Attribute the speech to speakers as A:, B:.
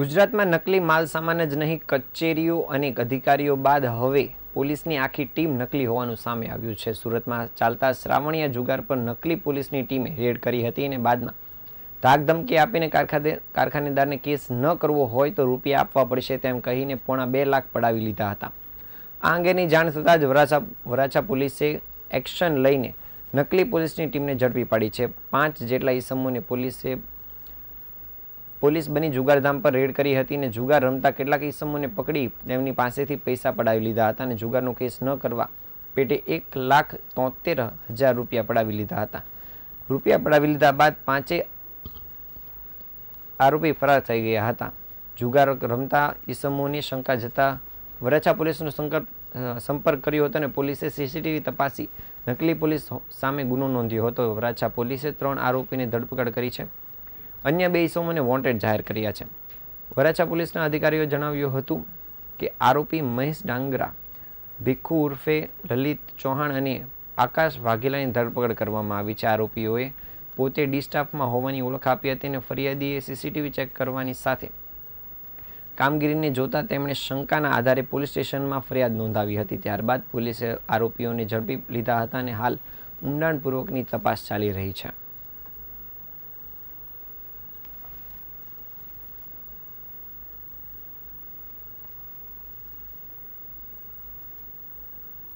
A: ગુજરાતમાં નકલી માલ સામાન જ નહીં, કચેરીઓ અને અધિકારીઓ બાદ હવે પોલીસની આખી ટીમ નકલી હોવાનું સામે આવ્યું છે. સુરતમાં ચાલતા શ્રાવણીયા જુગાર પર નકલી પોલીસની ટીમે રેડ કરી હતી અને બાદમાં ધાકધમકી આપીને કારખાને કારખાનેદારને કેસ ન કરવો હોય તો રૂપિયા આપવા પડશે તેમ કહીને પોણા બે લાખ પડાવી લીધા હતા. આ અંગેની જાણ થતાં જ વરાછા વરાછા પોલીસે એક્શન લઈને નકલી પોલીસની ટીમને ઝડપી પાડી છે. પાંચ જેટલા ઈસમોને પોલીસે પોલીસ બની જુગારધામ પર રેડ કરી હતી અને જુગાર રમતા કેટલાક ઈસમોને પકડી તેમની પાસેથી પૈસા પડાવી લીધા હતા અને જુગારનો કેસ ન કરવા પેટે એક લાખ તોતેર હજાર રૂપિયા પડાવી લીધા હતા. રૂપિયા પડાવી લીધા બાદ પાંચે આરોપી ફરાર થઈ ગયા હતા. જુગાર રમતા ઈસમોની શંકા જતા વરાછા પોલીસનો સંપર્ક કર્યો હતો અને પોલીસે સીસીટીવી તપાસી નકલી પોલીસ સામે ગુનો નોંધ્યો હતો. વરાછા પોલીસે ત્રણ આરોપીને ધરપકડ કરી છે. અન્ય બે ઇસમોને વોન્ટેડ જાહેર કર્યા છે. વરાછા પોલીસના અધિકારીઓ જણાવ્યું હતું કે આરોપી મહેશ ડાંગરા, ભીખુ ઉર્ફે લલિત ચૌહાણ અને આકાશ વાઘેલાની ધરપકડ કરવામાં આવી છે. આરોપીઓએ પોતે ડી સ્ટાફમાં હોવાની ઓળખ આપી હતી અને ફરિયાદીએ સીસીટીવી ચેક કરવાની સાથે કામગીરીને જોતા તેમણે શંકાના આધારે પોલીસ સ્ટેશનમાં ફરિયાદ નોંધાવી હતી. ત્યારબાદ પોલીસે આરોપીઓને ઝડપી લીધા હતા અને હાલ ઊંડાણપૂર્વકની તપાસ ચાલી રહી છે.